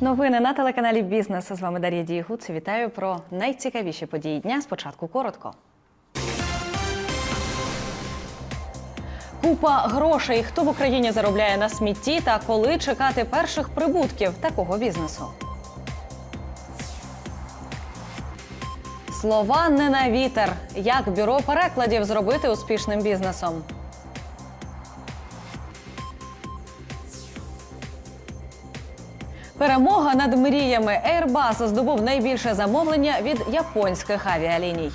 Новини на телеканалі Бізнес. З вами Дар'я Дієгуц. Вітаю про найцікавіші події дня. Спочатку коротко. Купа грошей. Хто в Україні заробляє на смітті та коли чекати перших прибутків такого бізнесу? Слова не на вітер. Як бюро перекладів зробити успішним бізнесом? Перемога над мріями. Airbus здобув найбільше замовлення від японських авіаліній.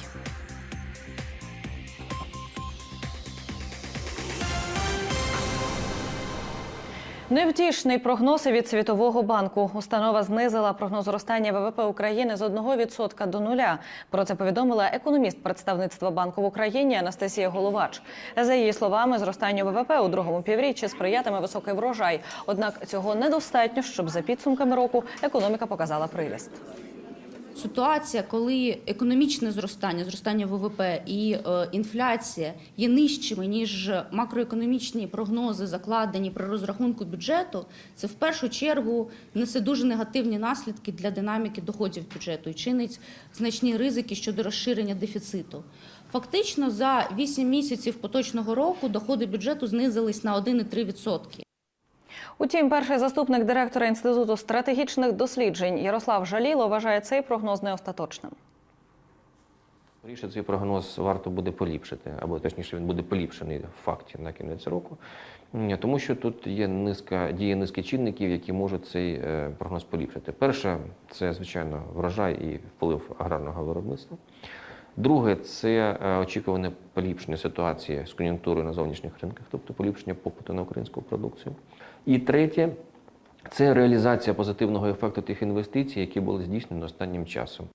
Невтішний прогноз від Світового банку. Установа знизила прогноз зростання ВВП України з 1% до нуля. Про це повідомила економіст представництва банку в Україні Анастасія Головач. За її словами, зростанню ВВП у другому півріччі сприятиме високий врожай. Однак цього недостатньо, щоб за підсумками року економіка показала приріст. Ситуація, коли економічне зростання, зростання ВВП і е, інфляція є нижчими ніж макроекономічні прогнози, закладені при розрахунку бюджету, це в першу чергу несе дуже негативні наслідки для динаміки доходів бюджету і чинить значні ризики щодо розширення дефіциту. Фактично, за 8 місяців поточного року доходи бюджету знизились на 1,3%. Утім, перший заступник директора інституту стратегічних досліджень Ярослав Жаліло вважає цей прогноз неостаточним. Скоріше цей прогноз варто буде поліпшити, або точніше він буде поліпшений в факті на кінець року, тому що тут є низка діє низки чинників, які можуть цей е, прогноз поліпшити. Перше, це звичайно врожай і вплив аграрного виробництва. Друге, це е, очікуване поліпшення ситуації з кон'юнктурою на зовнішніх ринках, тобто поліпшення попиту на українську продукцію. І третє, це реалізація позитивного ефекту тих інвестицій, які були здійснені останнім часом.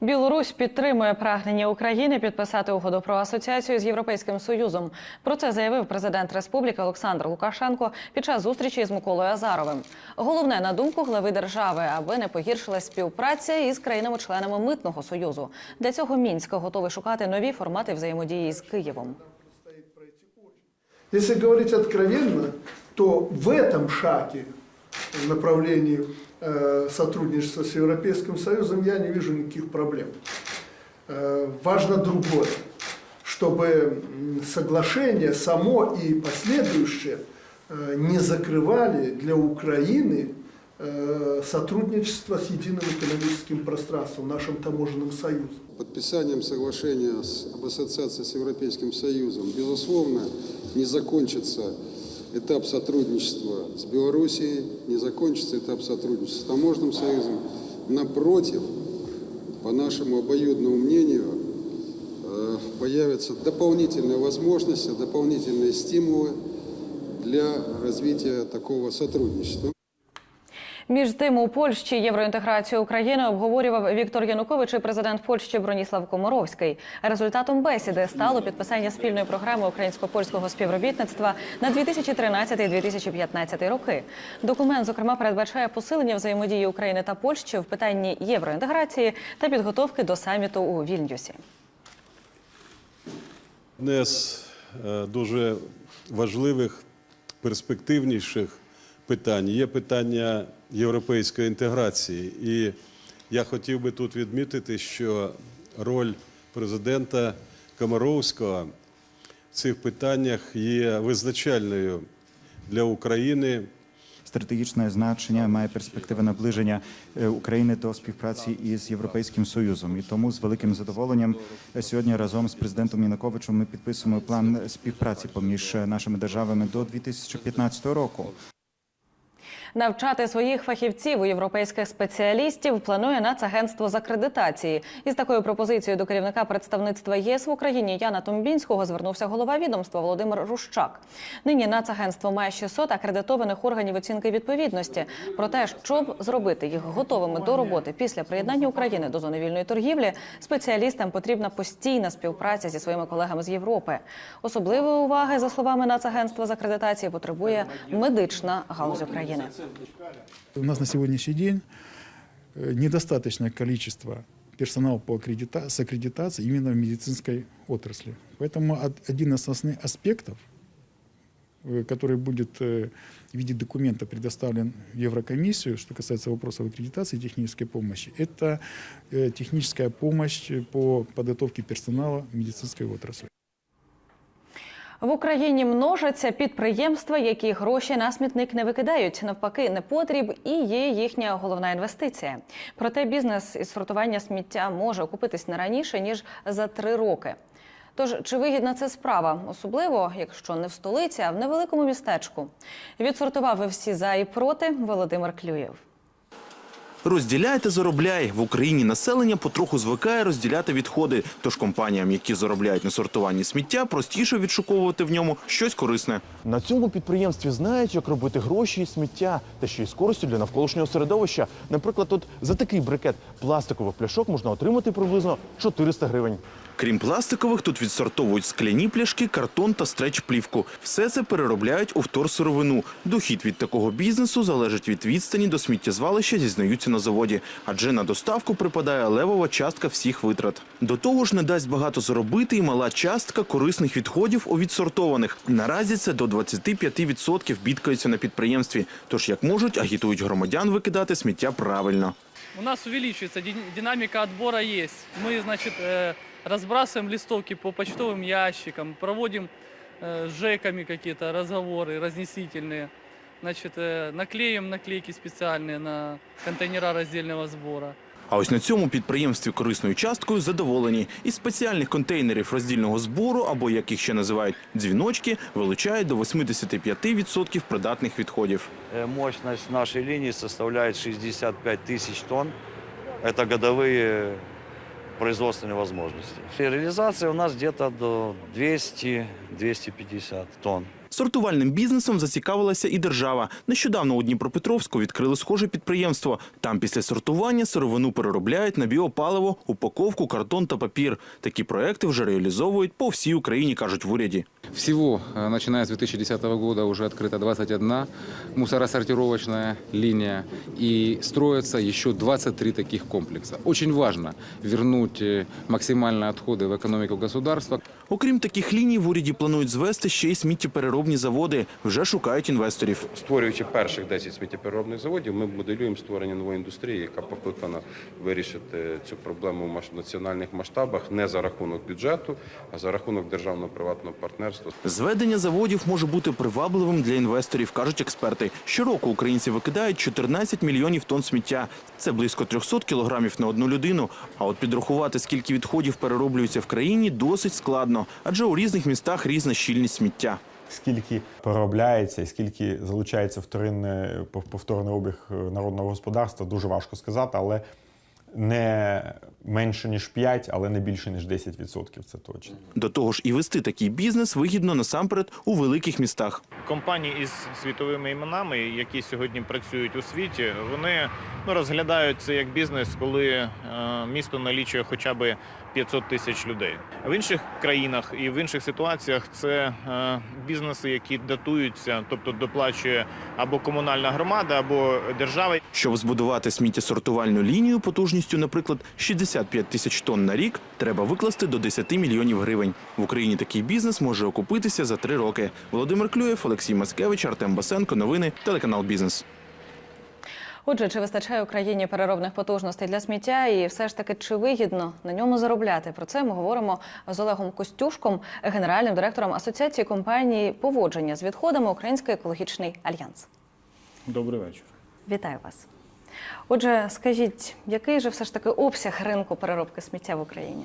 Білорусь підтримує прагнення України підписати угоду про асоціацію з Європейським Союзом. Про це заявив президент Республіки Олександр Лукашенко під час зустрічі з Миколою Азаровим. Головне на думку глави держави, аби не погіршилась співпраця із країнами-членами митного союзу. Для цього мінськ готовий шукати нові формати взаємодії з Києвом. Если говорить откровенно, то в этом шаге в направлении э, сотрудничества с Европейским Союзом я не вижу никаких проблем. Э, важно другое, чтобы соглашение само и последующее э, не закрывали для Украины сотрудничество с единым экономическим пространством, нашим таможенным союзом. Подписанием соглашения об ассоциации с Европейским Союзом, безусловно, не закончится этап сотрудничества с Белоруссией, не закончится этап сотрудничества с Таможенным союзом. Напротив, по нашему обоюдному мнению, э, появятся дополнительные возможности, дополнительные стимулы для развития такого сотрудничества. Між тим у Польщі євроінтеграцію України обговорював Віктор Янукович і президент Польщі Броніслав Комаровський. Результатом бесіди стало підписання спільної програми українсько-польського співробітництва на 2013-2015 роки. Документ зокрема передбачає посилення взаємодії України та Польщі в питанні євроінтеграції та підготовки до саміту у Вільнюсі. Одне з е, дуже важливих, перспективніших питань є питання європейської інтеграції. І я хотів би тут відмітити, що роль президента Комаровського в цих питаннях є визначальною для України. Стратегічне значення має перспектива наближення е, України до співпраці із Європейським Союзом. І тому з великим задоволенням е, сьогодні разом з президентом Януковичем ми підписуємо план співпраці поміж е, нашими державами до 2015 року. Навчати своїх фахівців у європейських спеціалістів планує Нацагентство з акредитації. Із такою пропозицією до керівника представництва ЄС в Україні Яна Томбінського звернувся голова відомства Володимир Рущак. Нині Нацагентство має 600 акредитованих органів оцінки відповідності. Про те, щоб зробити їх готовими до роботи після приєднання України до зони вільної торгівлі, спеціалістам потрібна постійна співпраця зі своїми колегами з Європи. Особливої уваги, за словами Нацагентства з акредитації, потребує медична галузь України. У нас на сегодняшний день э, недостаточное количество персонала по аккредита- с аккредитацией именно в медицинской отрасли. Поэтому од- один из основных аспектов э, который будет э, в виде документа предоставлен в Еврокомиссию, что касается вопросов аккредитации и технической помощи, это техническая помощь по подготовке персонала медицинской отрасли. В Україні множаться підприємства, які гроші на смітник не викидають. Навпаки, непотріб і є їхня головна інвестиція. Проте бізнес із сортування сміття може окупитись не раніше ніж за три роки. Тож чи вигідна це справа, особливо якщо не в столиці, а в невеликому містечку? Відсортував всі за і проти Володимир Клюєв. Розділяй та заробляй. В Україні населення потроху звикає розділяти відходи. Тож компаніям, які заробляють на сортуванні сміття, простіше відшуковувати в ньому щось корисне. На цьому підприємстві знають, як робити гроші із сміття та ще й з користю для навколишнього середовища. Наприклад, от за такий брикет пластикових пляшок можна отримати приблизно 400 гривень. Крім пластикових, тут відсортовують скляні пляшки, картон та стреч-плівку. Все це переробляють у вторсировину. Дохід від такого бізнесу залежить від відстані до сміттєзвалища, зізнаються на заводі. Адже на доставку припадає левова частка всіх витрат. До того ж, не дасть багато заробити і мала частка корисних відходів у відсортованих. Наразі це до 25% бідкаються на підприємстві. Тож як можуть, агітують громадян викидати сміття правильно. У нас увеличивается, дин- динамика отбора есть. Мы, значит, э, разбрасываем листовки по почтовым ящикам, проводим э, с ЖЭКами какие-то разговоры разнесительные. Значит, э, наклеим наклейки специальные на контейнера раздельного сбора. А ось на цьому підприємстві корисною часткою задоволені. Із спеціальних контейнерів роздільного збору, або як їх ще називають дзвіночки, вилучають до 85% придатних відходів. Э, Мощность нашей линии составляет 65 тысяч тонн. Это годовые производственные возможности. И реализация у нас где-то до 200-250 тонн. Сортувальним бізнесом зацікавилася і держава. Нещодавно у Дніпропетровську відкрили схоже підприємство. Там після сортування сировину переробляють на біопаливо, упаковку, картон та папір. Такі проекти вже реалізовують по всій Україні, кажуть в уряді. Всего, э, начиная с 2010 года, уже открыта 21 мусоросортировочная линия и строятся еще 23 таких комплекса. Очень важно вернуть э, максимально отходы в экономику государства. Окрім таких ліній, в уряді планують звести ще й сміттєпереробні заводи. Вже шукають інвесторів. Створюючи перших 10 сміттєпереробних заводів, ми моделюємо створення нової індустрії, яка покликана вирішити цю проблему в національних масштабах не за рахунок бюджету, а за рахунок державно-приватного партнерства. Зведення заводів може бути привабливим для інвесторів, кажуть експерти. Щороку українці викидають 14 мільйонів тонн сміття. Це близько 300 кілограмів на одну людину. А от підрахувати, скільки відходів перероблюється в країні, досить складно, адже у різних містах різна щільність сміття. скільки переробляється і скільки залучається вторинний, повторний обіг е, народного господарства, дуже важко сказати, але не менше ніж 5, але не більше ніж 10%, це точно. До того ж, і вести такий бізнес вигідно насамперед у великих містах. Компанії із світовими іменами, які сьогодні працюють у світі, вони ну, розглядають це як бізнес, коли е, місто налічує хоча б 500 тисяч людей. В інших країнах і в інших ситуаціях це е, бізнеси, які датуються, тобто доплачує або комунальна громада, або держава. Щоб збудувати сміттєсортувальну лінію потужністю, наприклад, 65 тисяч тонн на рік, треба викласти до 10 мільйонів гривень. В Україні такий бізнес може окупитися за три роки. Володимир Клюєв, Олексій Маскевич, Артем Басенко. Новини телеканал Бізнес. Отже, чи вистачає Україні переробних потужностей для сміття, і все ж таки чи вигідно на ньому заробляти? Про це ми говоримо з Олегом Костюшком, генеральним директором Асоціації компаній поводження з відходами Український екологічний альянс. Добрий вечір. Вітаю вас. Отже, скажіть, який же все ж таки обсяг ринку переробки сміття в Україні?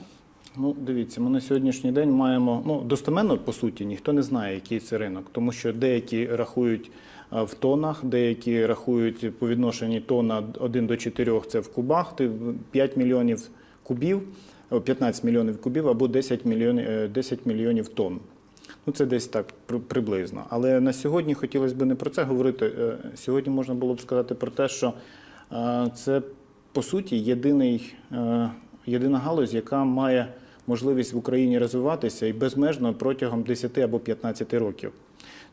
Ну, дивіться, ми на сьогоднішній день маємо ну достеменно по суті ніхто не знає, який це ринок, тому що деякі рахують в тонах, деякі рахують по відношенні тонна 1 до 4 – це в кубах, ти 5 мільйонів кубів, 15 мільйонів кубів або 10 мільйонів, е, 10 мільйонів тонн. Ну, це десь так приблизно. Але на сьогодні хотілося б не про це говорити. Е, Сьогодні можна було б сказати про те, що е, це по суті єдиний, е, єдина галузь, яка має можливість в Україні розвиватися і безмежно протягом 10 або 15 років.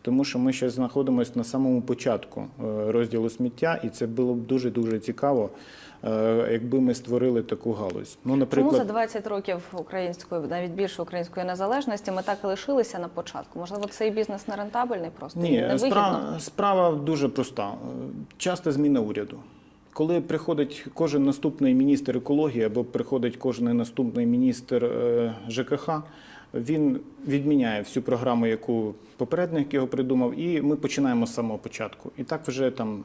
тому що ми ще знаходимося на самому початку е, розділу сміття, і це було б дуже дуже цікаво, е, якби ми створили таку галузь. Ну, Чому за 20 років української, навіть більше української незалежності, ми так і лишилися на початку? Можливо, цей бізнес не рентабельний просто Ні, невигідно? справа, справа дуже проста. Часто зміна уряду. Коли приходить кожен наступний міністр екології або приходить кожен наступний міністр е, ЖКХ, він відміняє всю програму, яку попередник його придумав, і ми починаємо з самого початку. І так вже там,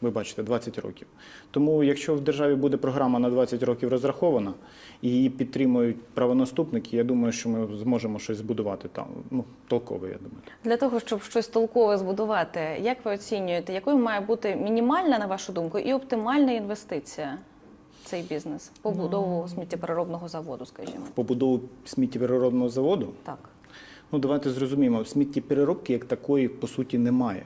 ви бачите, 20 років. Тому, якщо в державі буде програма на 20 років розрахована і її підтримують правонаступники, я думаю, що ми зможемо щось збудувати там. Ну, толкове, я думаю. Для того, щоб щось толкове збудувати, як ви оцінюєте, якою має бути мінімальна, на вашу думку, і оптимальна інвестиція в цей бізнес? Побудову сміттєпереробного заводу, скажімо. побудову сміттєпереробного заводу? Так. Ну, давайте зрозуміємо, сміттєпереробки як такої, по суті, немає.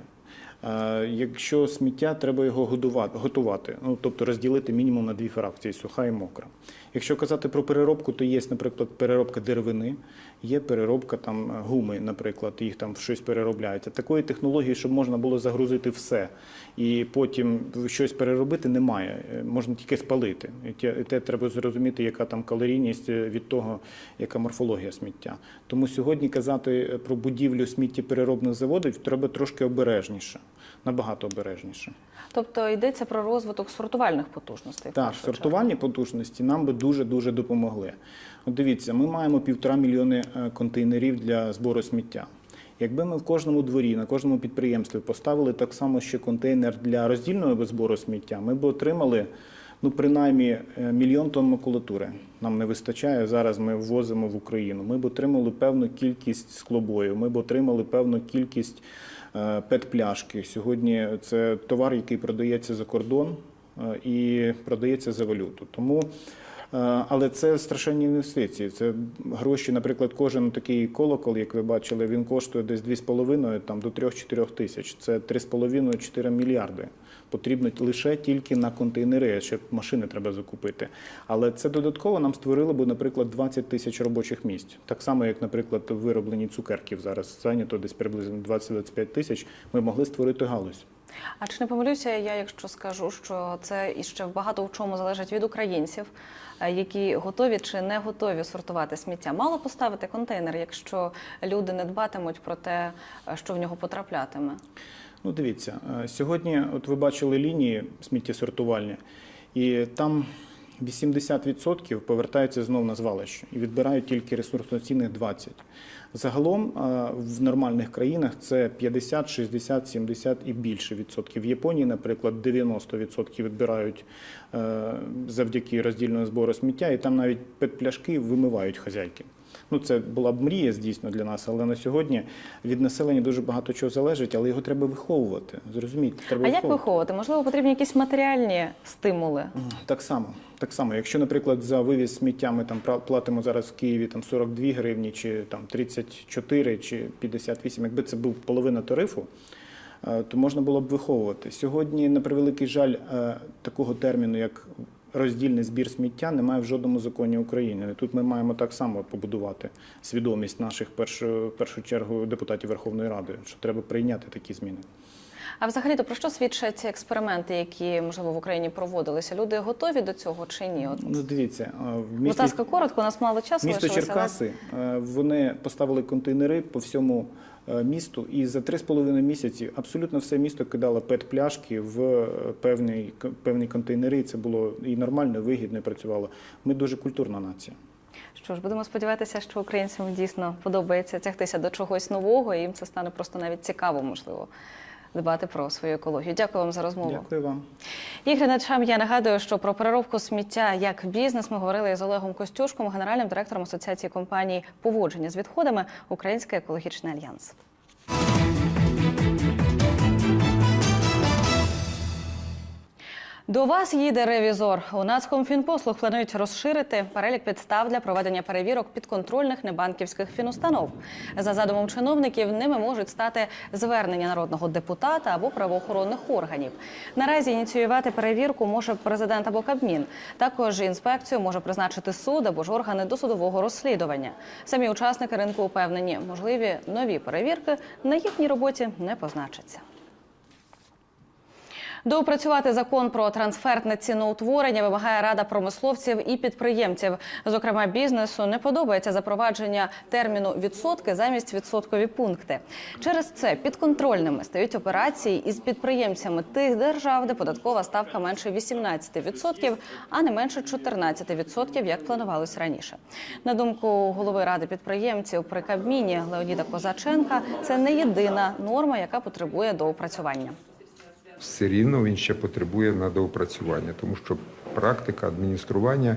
Е, Якщо сміття, треба його готувати, ну, тобто розділити мінімум на дві фракції суха і мокра. Якщо казати про переробку, то є, наприклад, переробка деревини, є переробка там гуми, наприклад, їх там щось переробляють. А Такої технології, щоб можна було загрузити все і потім щось переробити, немає. Е, Можна тільки спалити. І те- треба зрозуміти, яка там калорійність е, від того, яка морфологія сміття. Тому сьогодні казати е, про будівлю сміттєпереробних заводів треба трошки обережніше, набагато обережніше. Тобто йдеться про розвиток сортувальних потужностей. Так, сортувальні потужності нам би дуже-дуже допомогли. От дивіться, ми маємо півтора мільйони е, контейнерів для збору сміття. Якби ми в кожному дворі, на кожному підприємстві поставили так само ще контейнер для роздільного збору сміття, ми б отримали ну, принаймні е, мільйон тонн макулатури. Нам не вистачає. Зараз ми ввозимо в Україну. Ми б отримали певну кількість склобою, ми б отримали певну кількість пет-пляшки. Сьогодні це товар, який продається за кордон е, і продається за валюту. Тому Е, Але це страшенні інвестиції. Це гроші, наприклад, кожен такий колокол, як ви бачили, він коштує десь 2,5 там, до 3-4 тисяч. Це 3,5-4 мільярди. Потрібно лише тільки на контейнери, ще машини треба закупити. Але це додатково нам створило б, наприклад, 20 тисяч робочих місць. Так само, як, наприклад, в виробленні цукерків зараз зайнято десь приблизно 20-25 тисяч. Ми могли створити галузь. А чи не помилюся я, якщо скажу, що це іще багато в чому залежить від українців, е, які готові чи не готові сортувати сміття? Мало поставити контейнер, якщо люди не дбатимуть про те, е, що в нього потраплятиме. Ну, дивіться, е, сьогодні, от ви бачили лінії сміттєсортувальні, і там 80% повертаються знов на звалище і відбирають тільки ресурсоцінних 20%. Загалом е, в нормальних країнах це 50, 60, 70 і більше відсотків. В Японії, наприклад, 90% відбирають е, завдяки роздільному збору сміття, і там навіть пляшки вимивають хазяйки. Ну, це була б мрія, дійсно, для нас, але на сьогодні від населення дуже багато чого залежить, але його треба виховувати. Зрозумійте, треба А як виховувати. виховувати? Можливо, потрібні якісь матеріальні стимули? Так само. Так само, якщо, наприклад, за вивіз сміття ми там платимо зараз в Києві там 42 гривні, чи там 34, чи 58, якби це був половина тарифу, е, то можна було б виховувати. Сьогодні, на превеликий жаль, е, такого терміну, як роздільний збір сміття, немає в жодному законі України. І Тут ми маємо так само побудувати свідомість наших першу, першу чергу депутатів Верховної Ради, що треба прийняти такі зміни. А взагалі, то про що свідчать експерименти, які можливо в Україні проводилися? Люди готові до цього чи ні? От, Ну, дивіться, в будь ласка, коротко, у нас мало часу Місто Черкаси, е, вони поставили контейнери по всьому місту, і за 3,5 місяці абсолютно все місто кидало пет-пляшки в певний, певні, контейнери. Це було і нормально, і вигідно, і працювало. Ми дуже культурна нація. Що ж, будемо сподіватися, що українцям дійсно подобається тягтися до чогось нового, і їм це стане просто навіть цікаво, можливо, дбати про свою екологію. Дякую вам за розмову. Дякую вам. І глядачам я нагадую, що про переробку сміття як бізнес ми говорили з Олегом Костюшком, генеральним директором Асоціації компаній поводження з відходами Український екологічний альянс. До вас їде ревізор. У Нацкомфінпослуг планують розширити перелік підстав для проведення перевірок підконтрольних небанківських фінустанов. За задумом чиновників, ними можуть стати звернення народного депутата або правоохоронних органів. Наразі ініціювати перевірку може президент або Кабмін. Також інспекцію може призначити суд або ж органи досудового розслідування. Самі учасники ринку упевнені, можливі нові перевірки на їхній роботі не позначаться. Доопрацювати закон про трансфертне ціноутворення вимагає Рада промисловців і підприємців. Зокрема, бізнесу не подобається запровадження терміну відсотки замість відсоткові пункти. Через це підконтрольними стають операції із підприємцями тих держав, де податкова ставка менше 18%, а не менше 14%, як планувалось раніше. На думку голови ради підприємців при Кабміні Леоніда Козаченка, це не єдина норма, яка потребує доопрацювання. Все рівно він ще потребує на доопрацювання, тому що практика адміністрування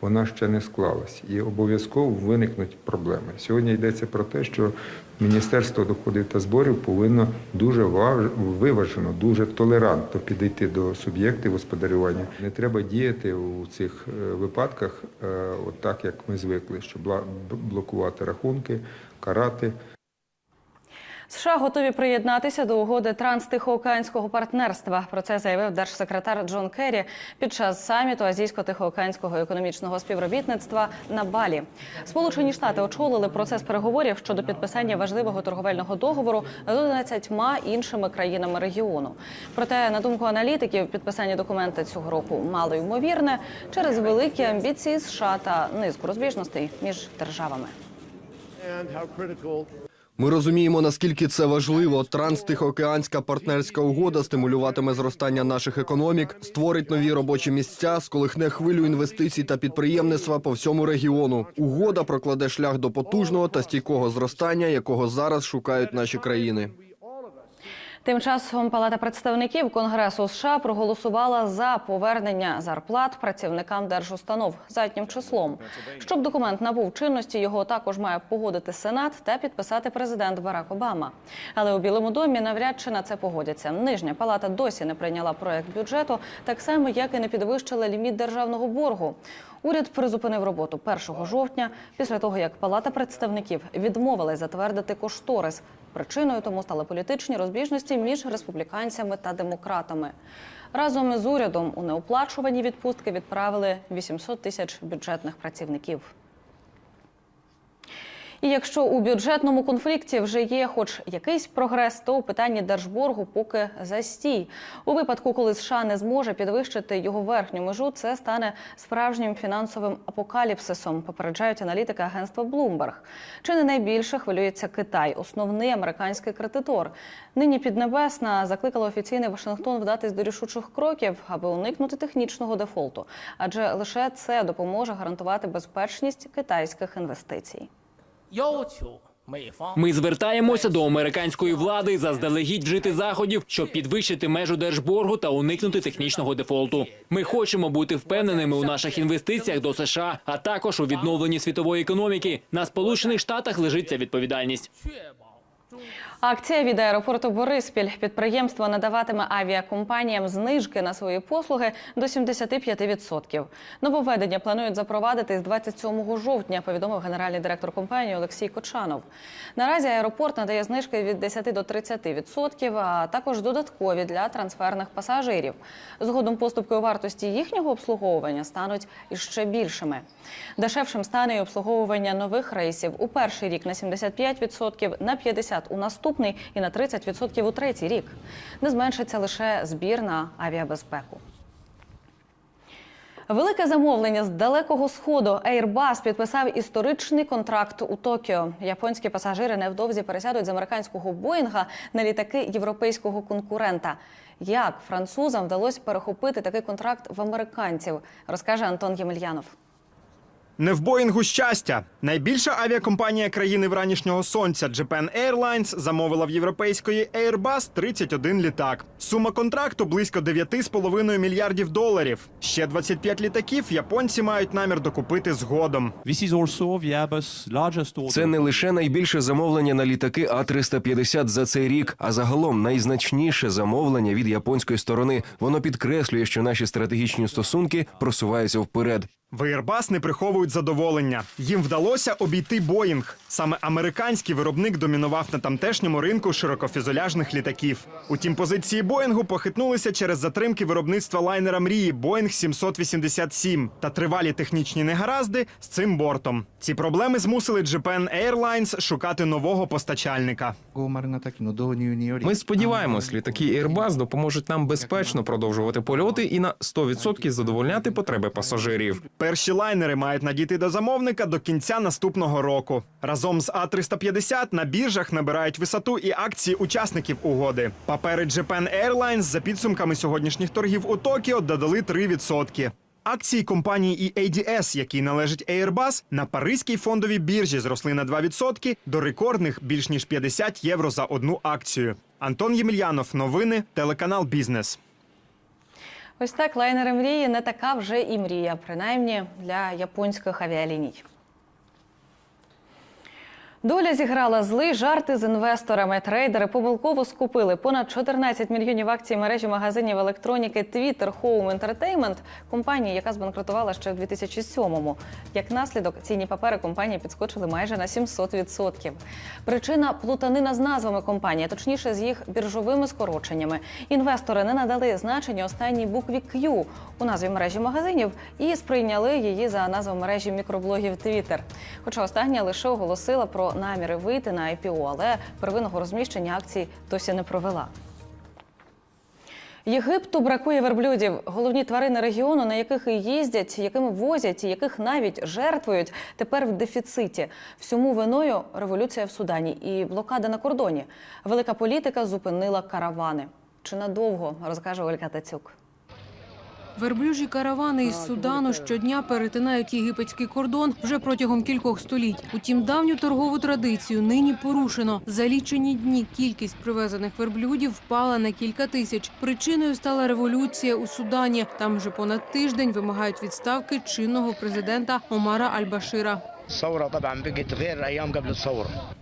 вона ще не склалась і обов'язково виникнуть проблеми. Сьогодні йдеться про те, що Міністерство доходів та зборів повинно дуже важ- виважено, дуже толерантно підійти до суб'єктів господарювання. Не треба діяти у цих е, випадках, е, от так як ми звикли, що блокувати рахунки, карати. США готові приєднатися до угоди транстихоокеанського партнерства. Про це заявив держсекретар Джон Керрі під час саміту Азійсько-Тихоокеанського економічного співробітництва на Балі. Сполучені Штати очолили процес переговорів щодо підписання важливого торговельного договору з 11 іншими країнами регіону. Проте, на думку аналітиків, підписання документа цього року мало ймовірне через великі амбіції США та низку розбіжностей між державами. Ми розуміємо, наскільки це важливо. Транстихоокеанська партнерська угода стимулюватиме зростання наших економік, створить нові робочі місця, сколихне хвилю інвестицій та підприємництва по всьому регіону. Угода прокладе шлях до потужного та стійкого зростання, якого зараз шукають наші країни. Тим часом Палата представників Конгресу США проголосувала за повернення зарплат працівникам держустанов заднім числом. Щоб документ набув чинності, його також має погодити Сенат та підписати президент Барак Обама. Але у Білому домі навряд чи на це погодяться. Нижня палата досі не прийняла проект бюджету, так само як і не підвищила ліміт державного боргу. Уряд призупинив роботу 1 жовтня після того, як Палата представників відмовилась затвердити кошторис. Причиною тому стали політичні розбіжності між республіканцями та демократами. Разом із урядом у неоплачувані відпустки відправили 800 тисяч бюджетних працівників. І якщо у бюджетному конфлікті вже є хоч якийсь прогрес, то у питанні держборгу поки застій. У випадку, коли США не зможе підвищити його верхню межу, це стане справжнім фінансовим апокаліпсисом. Попереджають аналітики агентства Bloomberg. Чи не найбільше хвилюється Китай, основний американський кредитор. Нині Піднебесна закликала офіційний Вашингтон вдатись до рішучих кроків, аби уникнути технічного дефолту, адже лише це допоможе гарантувати безпечність китайських інвестицій. Ми звертаємося до американської влади заздалегідь вжити заходів, щоб підвищити межу держборгу та уникнути технічного дефолту. Ми хочемо бути впевненими у наших інвестиціях до США, а також у відновленні світової економіки. На сполучених штатах лежить ця відповідальність. Акція від аеропорту Бориспіль. Підприємство надаватиме авіакомпаніям знижки на свої послуги до 75%. Нововведення планують запровадити з 27 жовтня, повідомив генеральний директор компанії Олексій Кочанов. Наразі аеропорт надає знижки від 10 до 30%, а також додаткові для трансферних пасажирів. Згодом поступки у вартості їхнього обслуговування стануть іще більшими. Дешевшим стане і обслуговування нових рейсів у перший рік на 75%, на 50% у наступний і на 30% у третій рік. Не зменшиться лише збір на авіабезпеку. Велике замовлення з далекого сходу Airbus підписав історичний контракт у Токіо. Японські пасажири невдовзі пересядуть з американського Боїнга на літаки європейського конкурента. Як французам вдалося перехопити такий контракт в американців, розкаже Антон Ємельянов. Не в Боїнгу щастя. Найбільша авіакомпанія країни вранішнього сонця Japan Airlines замовила в європейської Airbus 31 літак. Сума контракту близько 9,5 мільярдів доларів. Ще 25 літаків японці мають намір докупити згодом. Це не лише найбільше замовлення на літаки А-350 за цей рік, а загалом найзначніше замовлення від японської сторони. Воно підкреслює, що наші стратегічні стосунки просуваються вперед. В Airbus не приховують задоволення. Їм вдалося обійти Боїнг. Саме американський виробник домінував на тамтешньому ринку широкофюзеляжних літаків. Утім, позиції Боїнгу похитнулися через затримки виробництва лайнера мрії Боїнг 787 та тривалі технічні негаразди з цим бортом. Ці проблеми змусили Japan Airlines шукати нового постачальника. Ми сподіваємось, літаки Airbus допоможуть нам безпечно продовжувати польоти і на 100% задовольняти потреби пасажирів. Перші лайнери мають надійти до замовника до кінця наступного року. Разом з А350 на біржах набирають висоту і акції учасників угоди. Папери Japan Airlines за підсумками сьогоднішніх торгів у Токіо додали 3%. Акції компанії EADS, якій належить Airbus, на паризькій фондовій біржі зросли на 2% до рекордних більш ніж 50 євро за одну акцію. Антон Ємельянов, новини, телеканал Бізнес. Ось так лайнери мрії не така вже і мрія, принаймні для японських авіаліній. Доля зіграла злий жарти з інвесторами. Трейдери помилково скупили понад 14 мільйонів акцій мережі магазинів електроніки Twitter Home Entertainment, компанії, яка збанкрутувала ще в 2007-му. Як наслідок, цінні папери компанії підскочили майже на 700%. Причина плутанина з назвами компанії, точніше з їх біржовими скороченнями. Інвестори не надали значення останній букві Q у назві мережі магазинів і сприйняли її за назву мережі мікроблогів Twitter. Хоча остання лише оголосила про наміри вийти на IPO, але первинного розміщення акцій досі не провела. Єгипту бракує верблюдів. Головні тварини регіону, на яких і їздять, якими возять, і яких навіть жертвують, тепер в дефіциті. Всьому виною революція в Судані і блокада на кордоні. Велика політика зупинила каравани. Чи надовго розкаже Ольга Тацюк. Верблюжі каравани із Судану щодня перетинають єгипетський кордон вже протягом кількох століть. Утім, давню торгову традицію нині порушено. За лічені дні кількість привезених верблюдів впала на кілька тисяч. Причиною стала революція у Судані. Там вже понад тиждень вимагають відставки чинного президента Омара Аль-Башира.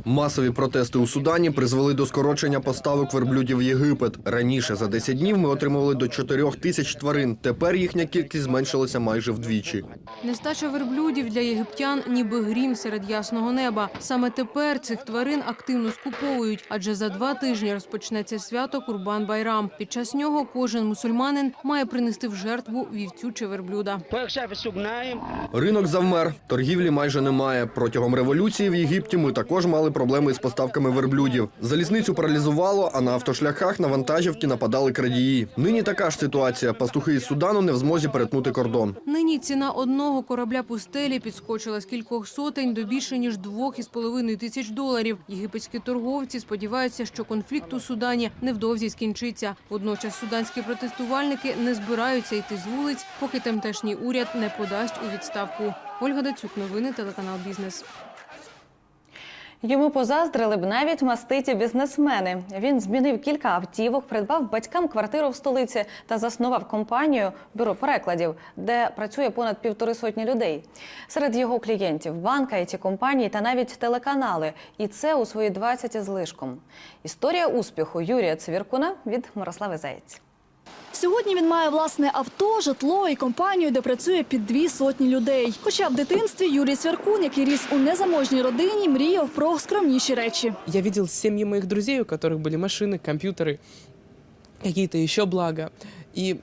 Масові протести у Судані призвели до скорочення поставок верблюдів в Єгипет. Раніше за 10 днів ми отримували до 4 тисяч тварин. Тепер їхня кількість зменшилася майже вдвічі. Нестача верблюдів для єгиптян ніби грім серед ясного неба. Саме тепер цих тварин активно скуповують, адже за два тижні розпочнеться свято Курбан Байрам. Під час нього кожен мусульманин має принести в жертву вівцю чи верблюда. Ринок завмер, торгівлі майже немає. Протягом революції в Єгипті ми також мали проблеми з поставками верблюдів. Залізницю паралізувало, а на автошляхах на вантажівки нападали крадії. Нині така ж ситуація. Пастухи із Судану не в змозі перетнути кордон. Нині ціна одного корабля пустелі підскочила з кількох сотень до більше ніж двох із половиною тисяч доларів. Єгипетські торговці сподіваються, що конфлікт у Судані невдовзі скінчиться. Водночас суданські протестувальники не збираються йти з вулиць, поки тамтешній уряд не подасть у відставку. Ольга Дацюк, новини телеканал Бізнес. Йому позаздрили б навіть маститі бізнесмени. Він змінив кілька автівок, придбав батькам квартиру в столиці та заснував компанію бюро перекладів, де працює понад півтори сотні людей. Серед його клієнтів банка, іт компанії та навіть телеканали. І це у свої 20 із лишком. Історія успіху Юрія Цвіркуна від Мирослави Заєць. Сьогодні він має власне авто, житло і компанію, де працює під дві сотні людей. Хоча в дитинстві Юрій Сверкун, який ріс у незаможній родині, мріяв про скромніші речі. Я видел семьи моих друзей, у которых были машины, компьютеры, какие-то еще блага. И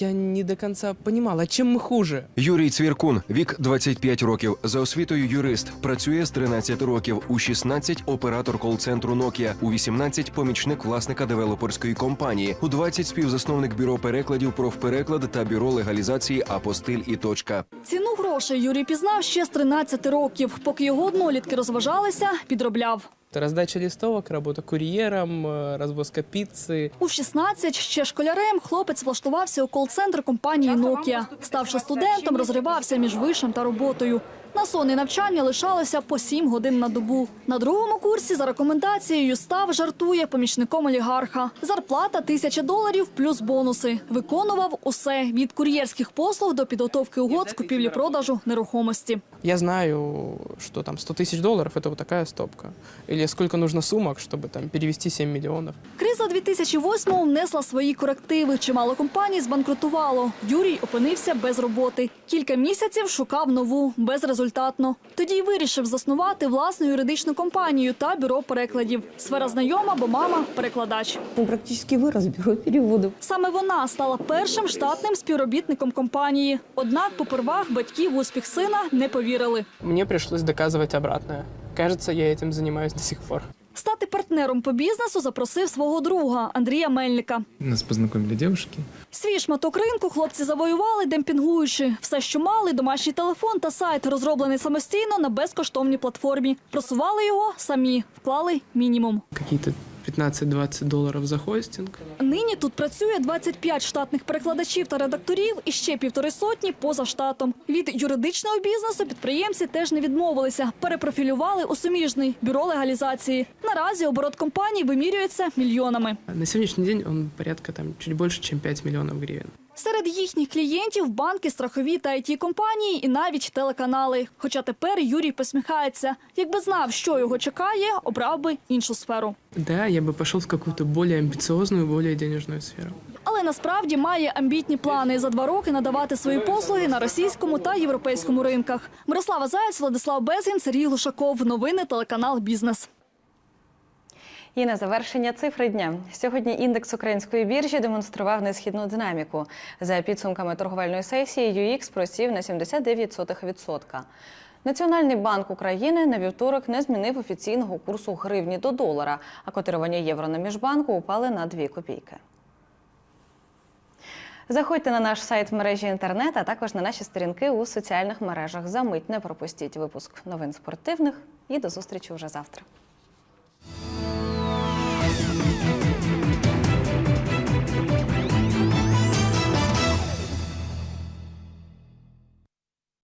я не до конца понимала, чем мы хуже. Юрій Цвіркун, вік 25 років. За освітою юрист. Працює з 13 років. У 16 – оператор кол-центру Nokia. У 18 – помічник власника девелоперської компанії. У 20 – співзасновник бюро перекладів «Профпереклад» та бюро легалізації «Апостиль» і «Точка». Ціну грошей Юрій пізнав ще з 13 років. Поки його однолітки розважалися, підробляв. Раздача листовок, робота кур'єром, розвозка піци. У 16 ще школярем хлопець влаштувався у кол-центр компанії Nokia. Ставши студентом, розривався між вишем та роботою. На сон і навчання лишалося по 7 годин на добу. На другому курсі за рекомендацією став жартує помічником олігарха. Зарплата тисяча доларів плюс бонуси. Виконував усе від кур'єрських послуг до підготовки угод з купівлі-продажу нерухомості. Я знаю, что там 100 тысяч долларов – это вот такая стопка. Или сколько нужно сумок, чтобы там перевести 7 миллионов. Криза 2008-го внесла свої корективи. Чимало компаній збанкрутувало. Юрій опинився без роботи. Кілька місяців шукав нову, безрезультатно. Тоді й вирішив заснувати власну юридичну компанію та бюро перекладів. Сфера знайома, бо мама – перекладач. Практически вырос бюро переводов. Саме вона стала першим штатним співробітником компанії. Однак попервах батьки в успіх сина не повірили. Мне пришлось доказывать обратное. Кажется, я этим занимаюсь до сих пор. Стати партнером по бізнесу запросив свого друга Андрія Мельника. Нас познайомили девушки. Свій шматок ринку хлопці завоювали, демпінгуючи. Все, що мали, домашній телефон та сайт, розроблений самостійно на безкоштовній платформі. Просували його самі, вклали мінімум. Какие-то 15-20 доларів за хостинг. Нині тут працює 25 штатних перекладачів та редакторів і ще півтори сотні поза штатом. Від юридичного бізнесу підприємці теж не відмовилися. Перепрофілювали у суміжний бюро легалізації. Наразі оборот компаній вимірюється мільйонами. На сьогоднішній день він порядка там чуть більше, ніж 5 мільйонів гривен. Серед їхніх клієнтів банки, страхові та it компанії і навіть телеканали. Хоча тепер Юрій посміхається. Якби знав, що його чекає, обрав би іншу сферу. Да, я бы пошел в какую-то более амбициозную, более денежную сферу. Але насправді має амбітні плани за два роки надавати свої послуги на російському та європейському ринках. Мирослава Заєць, Владислав Безгін, Сергій Глушаков. Новини телеканал Бізнес. І на завершення цифри дня. Сьогодні індекс української біржі демонстрував несхідну динаміку. За підсумками торговельної сесії UX просів на 79%. Національний банк України на вівторок не змінив офіційного курсу гривні до долара, а котирування євро на міжбанку упали на 2 копійки. Заходьте на наш сайт в мережі інтернет, а також на наші сторінки у соціальних мережах. Замить не пропустіть випуск новин спортивних і до зустрічі вже завтра.